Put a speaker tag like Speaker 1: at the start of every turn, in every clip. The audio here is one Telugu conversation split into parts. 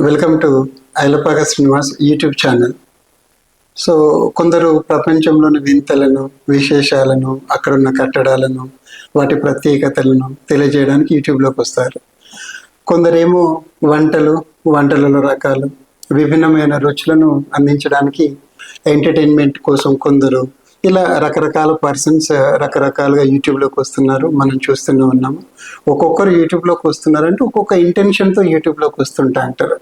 Speaker 1: Welcome to Ailapaka Srinivas YouTube channel so కొందరు ప్రపంచంలోని వింతలను విశేషాలను అక్కడున్న కట్టడాలను వాటి ప్రత్యేకతలను తెలియజేయడానికి యూట్యూబ్లోకి వస్తారు. కొందరేమో వంటలు వంటలలో రకాలు విభిన్నమైన రుచులను అందించడానికి ఎంటర్టైన్మెంట్ కోసం కొందరు ఇలా రకరకాల పర్సన్స్ రకరకాలుగా యూట్యూబ్లోకి వస్తున్నారు. మనం చూస్తూనే ఉన్నాము. ఒక్కొక్కరు యూట్యూబ్లోకి వస్తున్నారంటే ఒక్కొక్క ఇంటెన్షన్తో యూట్యూబ్లోకి వస్తుంటా అంటారు.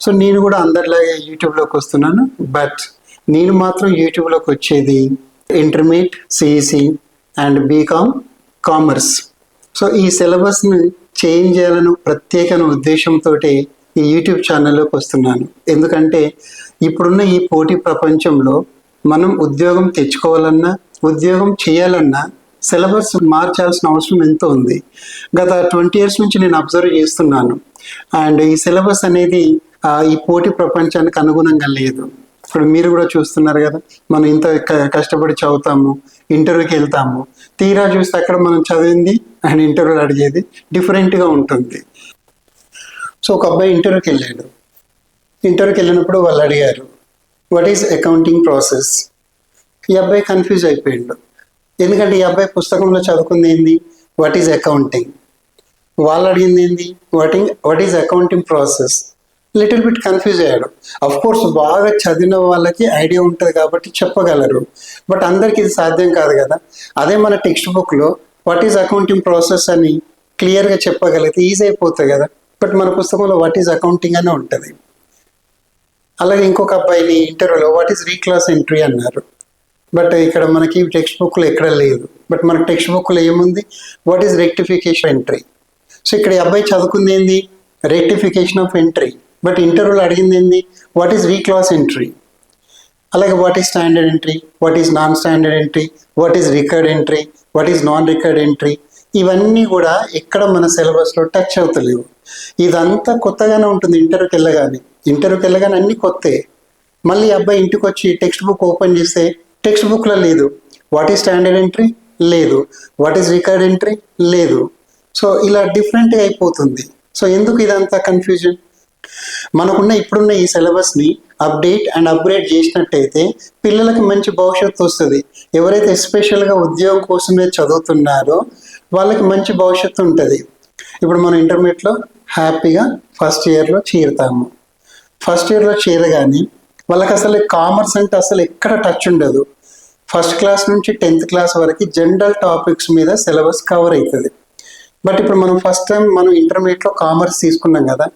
Speaker 1: సో నేను కూడా అందరిలాగే యూట్యూబ్లోకి వస్తున్నాను. బట్ నేను మాత్రం యూట్యూబ్లోకి వచ్చేది intermediate CEC and BCom commerce so ఈ సిలబస్ని చేంజ్ చేయాలని ప్రత్యేకమైన ఉద్దేశంతో ఈ యూట్యూబ్ ఛానల్లోకి వస్తున్నాను. ఎందుకంటే ఇప్పుడున్న ఈ పోటీ ప్రపంచంలో మనం ఉద్యోగం తెచ్చుకోవాలన్నా ఉద్యోగం చేయాలన్నా సిలబస్ మార్చాల్సిన అవసరం ఎంతో ఉంది. గత ట్వంటీ ఇయర్స్ నుంచి నేను అబ్జర్వ్ చేస్తున్నాను. అండ్ ఈ సిలబస్ అనేది ఈ పోటీ ప్రపంచానికి అనుగుణంగా లేదు. ఇప్పుడు మీరు కూడా చూస్తున్నారు కదా మనం ఇంత క- కష్టపడి చదువుతాము ఇంటర్వ్యూకి వెళ్తాము. తీరా చూస్తే అక్కడ మనం చదివింది అండ్ ఇంటర్వ్యూలు అడిగేది డిఫరెంట్గా ఉంటుంది. సో ఒక అబ్బాయి ఇంటర్వ్యూకి వెళ్ళాడు. ఇంటర్వ్యూకి వెళ్ళినప్పుడు వాళ్ళు అడిగారు వాట్ ఈస్ అకౌంటింగ్ ప్రాసెస్ ఈ అబ్బాయి కన్ఫ్యూజ్ అయిపోయిండు. ఎందుకంటే ఈ అబ్బాయి పుస్తకంలో చదువుకుంది ఏంది? వాట్ ఈజ్ అకౌంటింగ్ వాళ్ళు అడిగింది ఏంది? వాటింగ్ what is accounting process little bit confuse అయ్యాడు. అఫ్ కోర్స్ బాగా చదివిన వాళ్ళకి ఐడియా ఉంటుంది కాబట్టి చెప్పగలరు. బట్ అందరికీ ఇది సాధ్యం కాదు కదా. అదే మన టెక్స్ట్ బుక్లో వాట్ ఈజ్ అకౌంటింగ్ ప్రాసెస్ అని క్లియర్గా చెప్పగలిగితే ఈజీ అయిపోతుంది కదా. బట్ మన పుస్తకంలో వాట్ ఈజ్ అకౌంటింగ్ అనే ఉంటుంది. అలాగే ఇంకొక అబ్బాయిని ఇంటర్వ్యూలో వాట్ ఈస్ రీక్లాస్ ఎంట్రీ అన్నారు. బట్ ఇక్కడ మనకి టెక్స్ట్ బుక్లో ఎక్కడ లేదు. బట్ మనకి టెక్స్ట్ బుక్లో ఏముంది? What is rectification entry so ఇక్కడ ఈ అబ్బాయి చదువుకుంది ఏంది? రెక్టిఫికేషన్ ఆఫ్ ఎంట్రీ బట్ ఇంటర్వ్యూలో అడిగింది ఏంది? వాట్ ఈస్ రీక్లాస్ ఎంట్రీ అలాగే what is standard entry what is non standard entry what is record entry what is non record entry ఇవన్నీ కూడా ఎక్కడ మన సిలబస్లో టచ్ అవుతలేవు. ఇదంతా కొత్తగానే ఉంటుంది ఇంటర్వ్యూకి వెళ్ళగానే. ఇంటర్వ్యూకి వెళ్ళగానే అన్ని కొత్తే. మళ్ళీ అబ్బాయి ఇంటికి వచ్చి టెక్స్ట్ బుక్ ఓపెన్ చేస్తే టెక్స్ట్ బుక్లో లేదు. What is standard entry? లేదు. What is record entry? లేదు. సో ఇలా డిఫరెంట్గా అయిపోతుంది. సో ఎందుకు ఇదంతా కన్ఫ్యూజన్? మనకున్న ఇప్పుడున్న ఈ సిలబస్ని అప్డేట్ అండ్ అప్గ్రేడ్ చేసినట్టయితే పిల్లలకి మంచి భవిష్యత్తు వస్తుంది. ఎవరైతే ఎస్పెషల్గా ఉద్యోగం కోసమే చదువుతున్నారో వాళ్ళకి మంచి భవిష్యత్తు ఉంటుంది. ఇప్పుడు మనం ఇంటర్మీడియట్లో హ్యాపీగా ఫస్ట్ ఇయర్లో చేరుతాము. ఫస్ట్ ఇయర్లో చేరగానే వాళ్ళకి అసలు కామర్స్ అంటే అసలు ఎక్కడ టచ్ ఉండదు. ఫస్ట్ క్లాస్ నుంచి టెన్త్ క్లాస్ వరకు జనరల్ టాపిక్స్ మీద సిలబస్ కవర్ అవుతుంది బట్ ఇప్పుడు మనం ఫస్ట్ టైం మనం ఇంటర్మీడియట్లో కామర్స్ తీసుకున్నాం కదా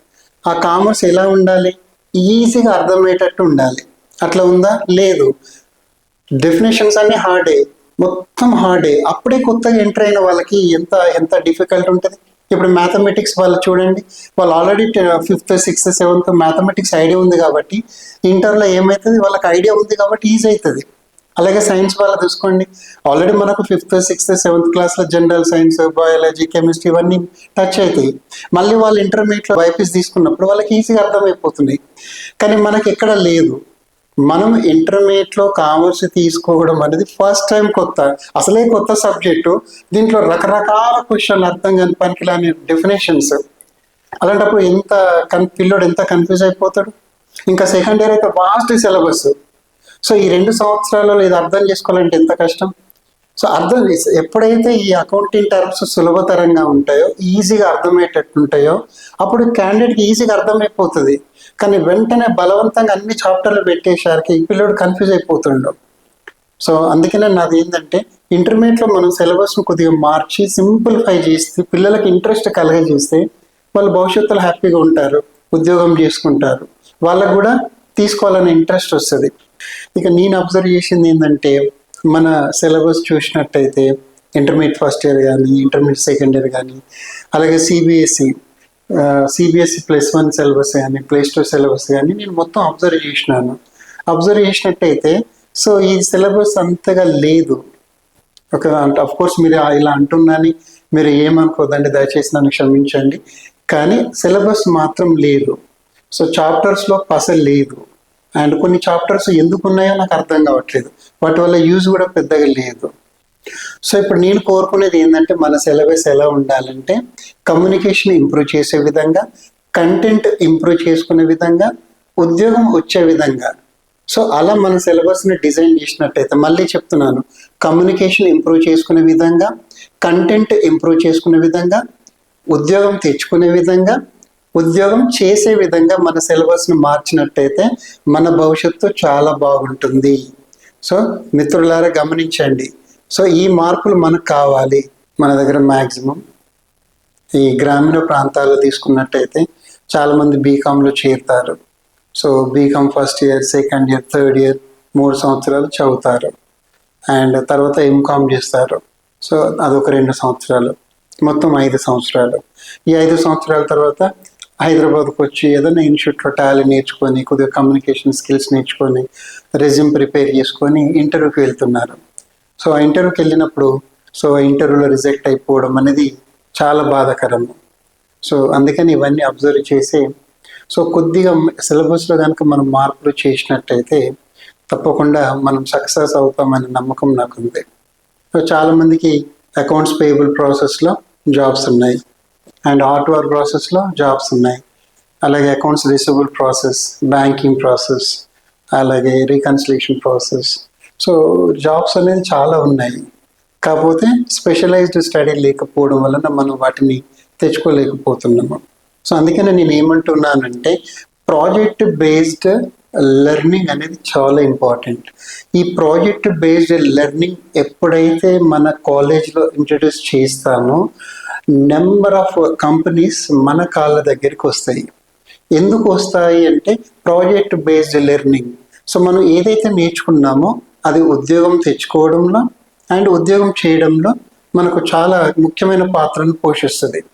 Speaker 1: ఆ కామర్స్ ఎలా ఉండాలి? ఈజీగా అర్థమయ్యేటట్టు ఉండాలి. అట్లా ఉందా? లేదు. డెఫినేషన్స్ అన్ని హార్డే మొత్తం హార్డే అప్పుడే కొత్తగా ఎంటర్ అయిన వాళ్ళకి ఎంత ఎంత డిఫికల్ట్ ఉంటుంది? ఇప్పుడు మ్యాథమెటిక్స్ వాళ్ళు చూడండి వాళ్ళు already fifth sixth seventh mathematics idea ఉంది కాబట్టి ఇంటర్లో ఏమవుతుంది వాళ్ళకి ఐడియా ఉంది కాబట్టి ఈజీ అవుతుంది అలాగే సైన్స్ వాళ్ళు చూసుకోండి ఆల్రెడీ మనకు ఫిఫ్త్ సిక్స్త్ సెవెంత్ క్లాస్లో జనరల్ సైన్స్ బయాలజీ కెమిస్ట్రీ ఇవన్నీ టచ్ అవుతాయి మళ్ళీ వాళ్ళు ఇంటర్మీడియట్లో బైపీస్ తీసుకున్నప్పుడు వాళ్ళకి ఈజీగా అర్థమైపోతుంది. కానీ మనకి ఎక్కడ లేదు. మనం ఇంటర్మీడియట్లో కామర్స్ తీసుకోవడం అనేది ఫస్ట్ టైం కొత్త అసలే కొత్త సబ్జెక్టు దీంట్లో రకరకాల క్వశ్చన్లు అర్థం కాని పనికిలాని డెఫినేషన్స్ అలాంటప్పుడు ఎంత కన్ పిల్లోడు ఎంత కన్ఫ్యూజ్ అయిపోతాడు? ఇంకా సెకండ్ ఇయర్ అయితే వాస్ట్ సిలబస్ సో ఈ రెండు సంవత్సరాలలో ఇది అర్థం చేసుకోవాలంటే ఎంత కష్టం? సో అర్థం ఎప్పుడైతే ఈ అకౌంటింగ్ టర్మ్స్ సులభతరంగా ఉంటాయో ఈజీగా అర్థమయ్యేటట్టు ఉంటాయో అప్పుడు క్యాండిడేట్కి ఈజీగా అర్థమైపోతుంది. కానీ వెంటనే బలవంతంగా అన్ని చాప్టర్లు పెట్టేసరికి ఈ పిల్లడు కన్ఫ్యూజ్ అయిపోతుండడు సో అందుకనే నాది ఏంటంటే ఇంటర్మీడియట్లో మనం సిలబస్ను కొద్దిగా మార్చి సింప్లిఫై చేస్తే పిల్లలకి ఇంట్రెస్ట్ కలగజేస్తే వాళ్ళు భవిష్యత్తులో హ్యాపీగా ఉంటారు ఉద్యోగం చేసుకుంటారు. వాళ్ళకు కూడా తీసుకోవాలనే ఇంట్రెస్ట్ వస్తుంది. ఇక నేను అబ్జర్వ్ చేసింది ఏంటంటే మన సిలబస్ చూసినట్టయితే ఇంటర్మీడియట్ ఫస్ట్ ఇయర్ కానీ ఇంటర్మీడియట్ సెకండ్ ఇయర్ కానీ అలాగే CBSE CBSE plus one syllabus కానీ ప్లస్ టూ సిలబస్ కానీ నేను మొత్తం అబ్జర్వ్ చేసినాను. అబ్జర్వ్ చేసినట్టయితే సో ఈ సిలబస్ అంతగా లేదు. ఒక అఫ్ కోర్స్ మీరు ఇలా అంటున్నాని మీరు ఏమనుకోదండి దయచేసి నన్ను క్షమించండి. కానీ సిలబస్ మాత్రం లేదు. సో చాప్టర్స్లో పసలు లేదు. అండ్ కొన్ని చాప్టర్స్ ఎందుకు ఉన్నాయో నాకు అర్థం కావట్లేదు. వాటి వల్ల యూజ్ కూడా పెద్దగా లేదు. సో ఇప్పుడు నేను కోరుకునేది ఏంటంటే మన సిలబస్ ఎలా ఉండాలంటే కమ్యూనికేషన్ ఇంప్రూవ్ చేసే విధంగా కంటెంట్ ఇంప్రూవ్ చేసుకునే విధంగా ఉద్యోగం వచ్చే విధంగా. సో అలా మన సిలబస్ని డిజైన్ చేసినట్టయితే మళ్ళీ చెప్తున్నాను. కమ్యూనికేషన్ ఇంప్రూవ్ చేసుకునే విధంగా కంటెంట్ ఇంప్రూవ్ చేసుకునే విధంగా ఉద్యోగం తెచ్చుకునే విధంగా ఉద్యోగం చేసే విధంగా మన సిలబస్ని మార్చినట్టయితే మన భవిష్యత్తు చాలా బాగుంటుంది. సో మిత్రులారా గమనించండి. సో ఈ మార్పులు మనకు కావాలి. మన దగ్గర మ్యాక్సిమం ఈ గ్రామీణ ప్రాంతాల్లో తీసుకున్నట్టయితే చాలామంది బీకామ్లో చేరుతారు. So BCom first year second year third year మూడు సంవత్సరాలు చదువుతారు. అండ్ తర్వాత ఎంకామ్ చేస్తారు. సో అదొక రెండు సంవత్సరాలు. మొత్తం ఐదు సంవత్సరాలు. ఈ ఐదు సంవత్సరాల తర్వాత హైదరాబాద్కి వచ్చి ఏదైనా ఇన్స్టిట్యూట్లో టాలీ నేర్చుకొని కొద్దిగా కమ్యూనికేషన్ స్కిల్స్ నేర్చుకొని రెజ్యూమ్ ప్రిపేర్ చేసుకొని ఇంటర్వ్యూకి వెళ్తున్నారు. సో ఆ ఇంటర్వ్యూకి వెళ్ళినప్పుడు సో ఆ ఇంటర్వ్యూలో రిజెక్ట్ అయిపోవడం అనేది చాలా బాధాకరం. సో అందుకని ఇవన్నీ అబ్జర్వ్ చేసి సో కొద్దిగా సిలబస్లో కనుక మనం మార్పులు చేసినట్టయితే తప్పకుండా మనం సక్సెస్ అవుతామనే నమ్మకం నాకు ఉంది సో చాలామందికి అకౌంట్స్ పేయబుల్ ప్రాసెస్లో జాబ్స్ ఉన్నాయి. అండ్ హార్డ్వేర్ ప్రాసెస్లో జాబ్స్ ఉన్నాయి. అలాగే accounts receivable process banking process అలాగే రీకన్సిలేషన్ ప్రాసెస్. సో జాబ్స్ అనేది చాలా ఉన్నాయి. కాకపోతే స్పెషలైజ్డ్ స్టడీ లేకపోవడం వలన మనం వాటిని తెచ్చుకోలేకపోతున్నాము. సో అందుకనే నేను ఏమంటున్నానంటే ప్రాజెక్ట్ బేస్డ్ లెర్నింగ్ అనేది చాలా ఇంపార్టెంట్. ఈ ప్రాజెక్ట్ బేస్డ్ లెర్నింగ్ ఎప్పుడైతే మన కాలేజ్లో ఇంట్రడ్యూస్ చేస్తామో నెంబర్ ఆఫ్ కంపెనీస్ మన కాళ్ళ దగ్గరికి వస్తాయి. ఎందుకు వస్తాయి అంటే ప్రాజెక్ట్ బేస్డ్ లెర్నింగ్ సో మనం ఏదైతే నేర్చుకున్నామో అది ఉద్యోగం తెచ్చుకోవడంలో అండ్ ఉద్యోగం చేయడంలో మనకు చాలా ముఖ్యమైన పాత్రను పోషిస్తుంది.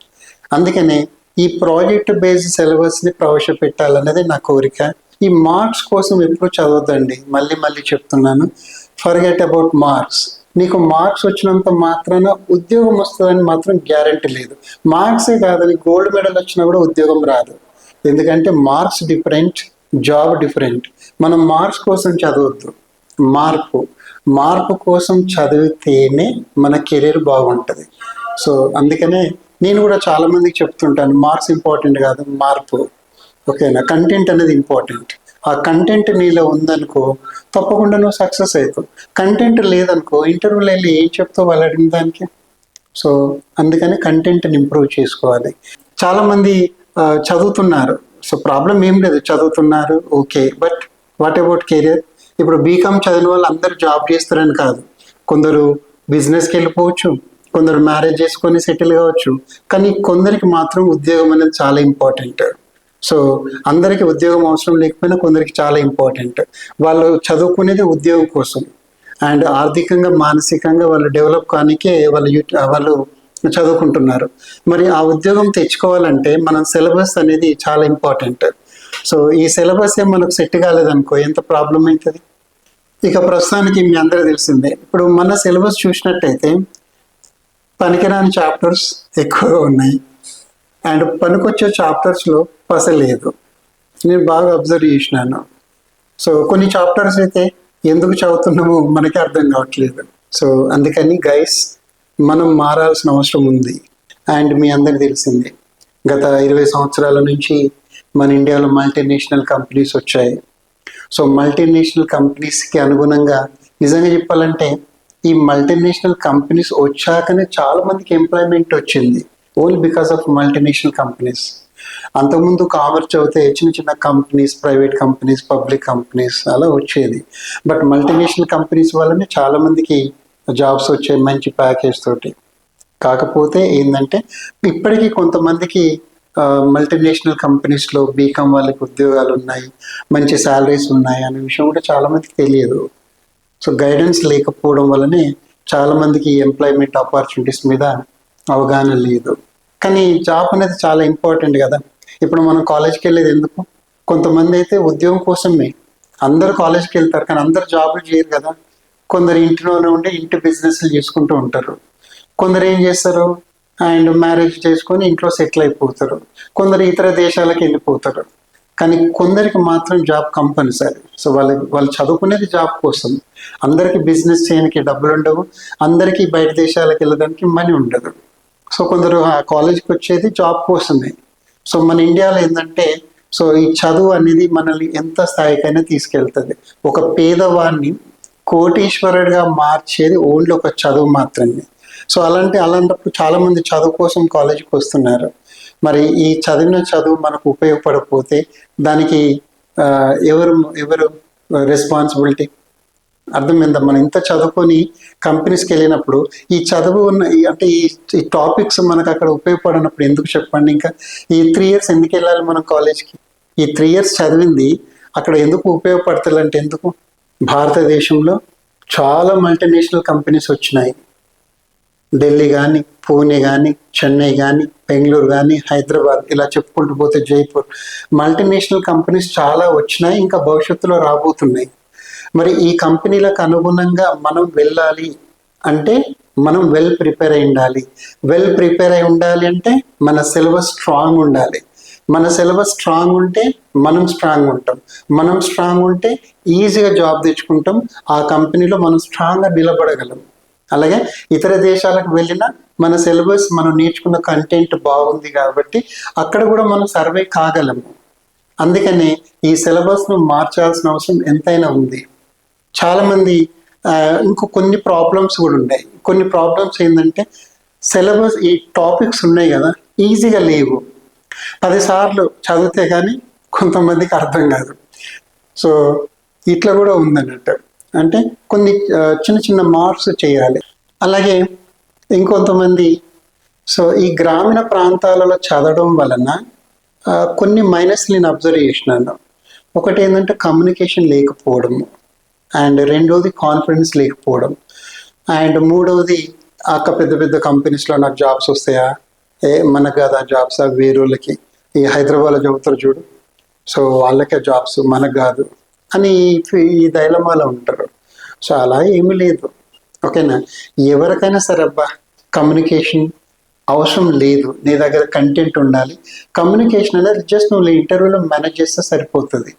Speaker 1: అందుకనే ఈ ప్రాజెక్ట్ బేస్డ్ సిలబస్ని ప్రవేశపెట్టాలన్నది నా కోరిక. ఈ మార్క్స్ కోసం ఎప్పుడు చదవద్దండి. మళ్ళీ మళ్ళీ చెప్తున్నాను. ఫర్గెట్ అబౌట్ మార్క్స్ నీకు మార్క్స్ వచ్చినంత మాత్రాన ఉద్యోగం వస్తుందని మాత్రం గ్యారంటీ లేదు. మార్క్సే కాదని గోల్డ్ మెడల్ వచ్చినా కూడా ఉద్యోగం రాదు. ఎందుకంటే మార్క్స్ డిఫరెంట్ జాబ్ డిఫరెంట్. మనం మార్క్స్ కోసం చదవద్దు. మార్పు. మార్పు కోసం చదివితేనే మన కెరీర్ బాగుంటుంది. సో అందుకనే నేను కూడా చాలామందికి చెప్తుంటాను మార్క్స్ ఇంపార్టెంట్ కాదు మార్పు. ఓకేనా? కంటెంట్ అనేది ఇంపార్టెంట్. ఆ కంటెంట్ నీలో ఉందనుకో తప్పకుండా నువ్వు సక్సెస్ అవుతావు. కంటెంట్ లేదనుకో ఇంటర్వ్యూలో వెళ్ళి ఏం చెప్తావు వాళ్ళు అడిగిన దానికి? సో అందుకని కంటెంట్ని ఇంప్రూవ్ చేసుకోవాలి. చాలామంది చదువుతున్నారు. సో ప్రాబ్లం ఏం లేదు. చదువుతున్నారు okay but what about career ఇప్పుడు బీకామ్ చదివిన వాళ్ళు అందరూ జాబ్ చేస్తారని కాదు. కొందరు బిజినెస్కి వెళ్ళిపోవచ్చు. కొందరు మ్యారేజ్ చేసుకొని సెటిల్ కావచ్చు. కానీ కొందరికి మాత్రం ఉద్యోగం అనేది చాలా ఇంపార్టెంట్ సో అందరికీ ఉద్యోగం అవసరం లేకపోయినా కొందరికి చాలా ఇంపార్టెంట్ వాళ్ళు చదువుకునేది ఉద్యోగం కోసం. అండ్ ఆర్థికంగా మానసికంగా వాళ్ళు డెవలప్ కానికే వాళ్ళు వాళ్ళు చదువుకుంటున్నారు. మరి ఆ ఉద్యోగం తెచ్చుకోవాలంటే మనం సిలబస్ అనేది చాలా ఇంపార్టెంట్ సో ఈ సిలబస్ ఏ మనకు సెట్ కాలేదనుకో ఎంత ప్రాబ్లం అవుతుంది ఇక ప్రస్తుతానికి మీ అందరూ తెలిసిందే. ఇప్పుడు మన సిలబస్ చూసినట్టయితే పనికిరాని చాప్టర్స్ ఎక్కువగా ఉన్నాయి. అండ్ పనికొచ్చే చాప్టర్స్లో పసలేదు నేను బాగా అబ్జర్వ్ చేసినాను. సో కొన్ని చాప్టర్స్ అయితే ఎందుకు చదువుతున్నామో మనకి అర్థం కావట్లేదు. సో అందుకని గైస్ మనం మారాల్సిన అవసరం ఉంది. అండ్ మీ అందరికి తెలిసింది గత ఇరవై సంవత్సరాల నుంచి మన ఇండియాలో మల్టీనేషనల్ కంపెనీస్ వచ్చాయి. సో మల్టీనేషనల్ కంపెనీస్కి అనుగుణంగా నిజంగా చెప్పాలంటే ఈ మల్టీనేషనల్ కంపెనీస్ వచ్చాకనే చాలా మందికి ఎంప్లాయ్మెంట్ వచ్చింది. Only because of multinational companies అంతకుముందు కామర్స్ చదివితే చిన్న చిన్న companies private companies public companies అలా వచ్చేది. బట్ మల్టీనేషనల్ కంపెనీస్ వల్లనే చాలా మందికి జాబ్స్ వచ్చాయి మంచి ప్యాకేజ్ తోటి. కాకపోతే ఏంటంటే ఇప్పటికీ కొంతమందికి మల్టీనేషనల్ కంపెనీస్లో బీకామ్ వాళ్ళకి ఉద్యోగాలు ఉన్నాయి మంచి శాలరీస్ ఉన్నాయి అనే విషయం కూడా చాలామందికి తెలియదు. సో గైడెన్స్ లేకపోవడం వల్లనే చాలా మందికి ఎంప్లాయ్మెంట్ ఆపర్చునిటీస్ మీద అవగాహన లేదు. కానీ జాబ్ అనేది చాలా ఇంపార్టెంట్ కదా. ఇప్పుడు మనం కాలేజ్కి వెళ్ళేది ఎందుకు? కొంతమంది అయితే ఉద్యోగం కోసమే. అందరు కాలేజ్కి వెళ్తారు కానీ అందరు జాబులు చేయరు కదా. కొందరు ఇంటిలోనే ఉండి ఇంటి బిజినెస్లు చేసుకుంటూ ఉంటారు. కొందరు ఏం చేస్తారు? అండ్ మ్యారేజ్ చేసుకొని ఇంట్లో సెటిల్ అయిపోతారు. కొందరు ఇతర దేశాలకు వెళ్ళిపోతారు. కానీ కొందరికి మాత్రం జాబ్ కంపల్సరీ సో వాళ్ళ వాళ్ళు చదువుకునేది జాబ్ కోసం. అందరికీ బిజినెస్ చేయడానికి డబ్బులు ఉండవు. అందరికీ బయట దేశాలకు వెళ్ళడానికి మనీ ఉండదు. సో కొందరు ఆ కాలేజ్కి వచ్చేది జాబ్ కోసమే. సో మన ఇండియాలో ఏంటంటే సో ఈ చదువు అనేది మనల్ని ఎంత స్థాయికైనా తీసుకెళ్తుంది. ఒక పేదవాడిని కోటీశ్వరుడిగా మార్చేది ఓన్లీ ఒక చదువు మాత్రమే. సో అలాంటి అలాంటప్పుడు చాలామంది చదువు కోసం కాలేజీకి వస్తున్నారు. మరి ఈ చదివిన చదువు మనకు ఉపయోగపడకపోతే దానికి ఎవరు ఎవరు రెస్పాన్సిబిలిటీ అర్థమైందా మనం ఇంత చదువుకొని కంపెనీస్కి వెళ్ళినప్పుడు ఈ చదువు ఉన్న అంటే ఈ ఈ టాపిక్స్ మనకు అక్కడ ఉపయోగపడినప్పుడు ఎందుకు చెప్పండి ఇంకా? ఈ త్రీ ఇయర్స్ ఎందుకు వెళ్ళాలి మనం కాలేజ్కి ఈ త్రీ ఇయర్స్ చదివింది అక్కడ ఎందుకు ఉపయోగపడతాయి అంటే ఎందుకు? భారతదేశంలో చాలా మల్టీనేషనల్ కంపెనీస్ వచ్చినాయి. ఢిల్లీ కానీ పూణే కానీ చెన్నై కానీ బెంగళూరు కానీ హైదరాబాద్ ఇలా చెప్పుకుంటూ పోతే జైపూర్. మల్టీనేషనల్ కంపెనీస్ చాలా వచ్చినాయి ఇంకా భవిష్యత్తులో రాబోతున్నాయి. మరి ఈ కంపెనీలకు అనుగుణంగా మనం వెళ్ళాలి అంటే మనం వెల్ ప్రిపేర్ అయి ఉండాలి. వెల్ ప్రిపేర్ అయి ఉండాలి అంటే మన సిలబస్ స్ట్రాంగ్ ఉండాలి. మన సిలబస్ స్ట్రాంగ్ ఉంటే మనం స్ట్రాంగ్ ఉంటాం. మనం స్ట్రాంగ్ ఉంటే ఈజీగా జాబ్ తెచ్చుకుంటాం. ఆ కంపెనీలో మనం స్ట్రాంగ్గా నిలబడగలం. అలాగే ఇతర దేశాలకు వెళ్ళినా మన సిలబస్ మనం నేర్చుకున్న కంటెంట్ బాగుంది కాబట్టి అక్కడ కూడా మనం సర్వే కాగలము. అందుకని ఈ సిలబస్ను మార్చాల్సిన అవసరం ఎంతైనా ఉంది. చాలామంది ఇంకో కొన్ని ప్రాబ్లమ్స్ కూడా ఉన్నాయి కొన్ని ప్రాబ్లమ్స్ ఏంటంటే సిలబస్ ఈ టాపిక్స్ ఉన్నాయి కదా ఈజీగా లేవు. పదిసార్లు చదివితే కానీ కొంతమందికి అర్థం కాదు. సో ఇట్లా కూడా ఉందన్నట్టు. అంటే కొన్ని చిన్న చిన్న మార్క్స్ చేయాలి. అలాగే ఇంకొంతమంది సో ఈ గ్రామీణ ప్రాంతాలలో చదవడం వలన కొన్ని మైనస్ నేను అబ్జర్వ్ చేసినాను. ఒకటి ఏంటంటే కమ్యూనికేషన్ లేకపోవడము. అండ్ రెండోది కాన్ఫిడెన్స్ లేకపోవడం. అండ్ మూడవది అక్క పెద్ద పెద్ద కంపెనీస్లో నాకు జాబ్స్ వస్తాయా? ఏ మనకు కదా జాబ్స్ వేరేళ్ళకి. ఈ హైదరాబాద్లో చదువుతారు చూడు. సో వాళ్ళకే జాబ్స్ మనకు కాదు అని ఈ- ఈ దైలమాలో ఉంటారు. సో అలా ఏమీ లేదు. ఓకేనా? ఎవరికైనా సరే అబ్బా కమ్యూనికేషన్ అవసరం లేదు. నీ దగ్గర కంటెంట్ ఉండాలి. కమ్యూనికేషన్ అనేది జస్ట్ నువ్వు ఇంటర్వ్యూలో మేనేజ్ చేస్తే సరిపోతుంది.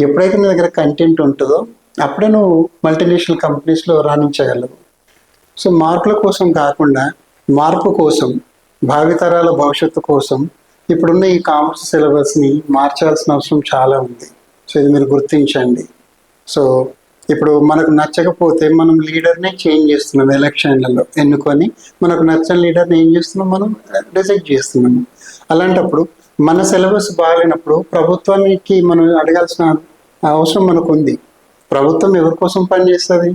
Speaker 1: ఎప్పుడైతే నీ దగ్గర కంటెంట్ ఉంటుందో అప్పుడే నువ్వు మల్టీనేషనల్ కంపెనీస్లో రాణించగలవు. సో మార్కుల కోసం కాకుండా మార్పు కోసం భావితరాల భవిష్యత్తు కోసం ఇప్పుడున్న ఈ కామర్స్ సిలబస్ని మార్చాల్సిన అవసరం చాలా ఉంది. సో ఇది మీరు గుర్తించండి. సో ఇప్పుడు మనకు నచ్చకపోతే మనం లీడర్నే చేంజ్ చేస్తున్నాం ఎలక్షన్లలో. ఎన్నుకొని మనకు నచ్చని లీడర్ని ఏం చేస్తున్నాం మనం? రిజెక్ట్ చేస్తున్నాము అలాంటప్పుడు మన సిలబస్ బాగాలేనప్పుడు ప్రభుత్వానికి మనం అడగాల్సిన అవసరం మనకు ఉంది. ప్రభుత్వం ఎవరి కోసం పనిచేస్తుంది?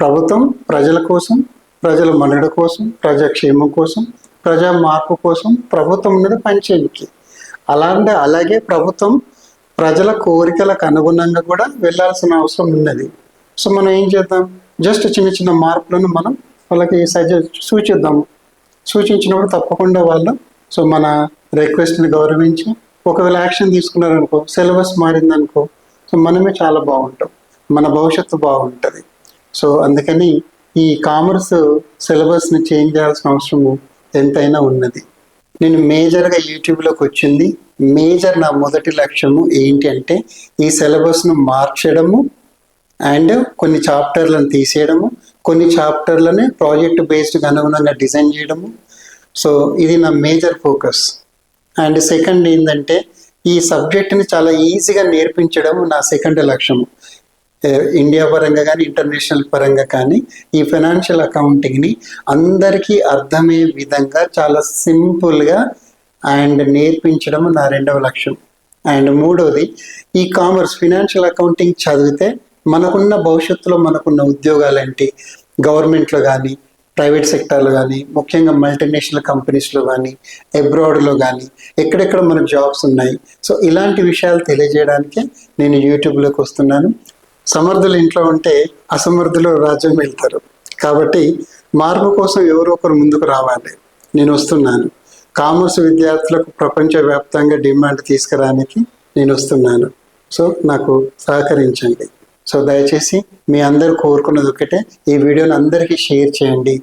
Speaker 1: ప్రభుత్వం ప్రజల కోసం ప్రజల మనుగడ కోసం ప్రజాక్షేమం కోసం ప్రజా మార్పు కోసం ప్రభుత్వం మీద పనిచేయడానికి అలాంటి అలాగే ప్రభుత్వం ప్రజల కోరికలకు అనుగుణంగా కూడా వెళ్ళాల్సిన అవసరం ఉన్నది. సో మనం ఏం చేద్దాం? జస్ట్ చిన్న చిన్న మార్పులను మనం వాళ్ళకి సజెస్ట్ సూచిద్దాము సూచించినప్పుడు తప్పకుండా వాళ్ళు సో మన రిక్వెస్ట్ని గౌరవించి ఒకవేళ యాక్షన్ తీసుకున్నారనుకో సిలబస్ మారిందనుకో సో మనమే చాలా బాగుంటాం. మన భవిష్యత్తు బాగుంటుంది. సో అందుకని ఈ కామర్స్ సిలబస్ని చేంజ్ చేయాల్సిన అవసరం ఎంతైనా ఉన్నది. నేను మేజర్గా యూట్యూబ్లోకి వచ్చింది. మేజర్ నా మొదటి లక్ష్యము ఏంటి అంటే ఈ సిలబస్ను మార్చడము అండ్ కొన్ని చాప్టర్లను తీసేయడము కొన్ని చాప్టర్లని ప్రాజెక్ట్ బేస్డ్గా అనుగుణంగా డిజైన్ చేయడము. సో ఇది నా మేజర్ ఫోకస్. అండ్ సెకండ్ ఏంటంటే ఈ సబ్జెక్ట్ని చాలా ఈజీగా నేర్పించడం నా సెకండ్ లక్ష్యము. ఇండియా పరంగా కానీ ఇంటర్నేషనల్ పరంగా కానీ ఈ ఫైనాన్షియల్ అకౌంటింగ్ని అందరికీ అర్థమయ్యే విధంగా చాలా సింపుల్గా అండ్ నేర్పించడం నా రెండవ లక్ష్యం. అండ్ మూడవది ఈ కామర్స్ ఫినాన్షియల్ అకౌంటింగ్ చదివితే మనకున్న భవిష్యత్తులో మనకున్న ఉద్యోగాలు ఏంటి? గవర్నమెంట్లో కానీ ప్రైవేట్ సెక్టార్లో కానీ ముఖ్యంగా మల్టీనేషనల్ కంపెనీస్లో కానీ అబ్రాడ్లో కానీ ఎక్కడెక్కడ మనకు జాబ్స్ ఉన్నాయి? సో ఇలాంటి విషయాలు తెలియజేయడానికే నేను యూట్యూబ్లోకి వస్తున్నాను. సమర్థులు ఇంట్లో ఉంటే అసమర్థులు రాజ్యం వెళ్తారు. కాబట్టి మార్పు కోసం ఎవరో ఒకరు ముందుకు రావాలి. నేను వస్తున్నాను. కామర్స్ విద్యార్థులకు ప్రపంచవ్యాప్తంగా డిమాండ్ తీసుకురానికి నేను వస్తున్నాను. సో నాకు సహకరించండి. సో దయచేసి మీ అందరు కోరుకున్నది ఒకటే ఈ వీడియోని అందరికీ షేర్ చేయండి.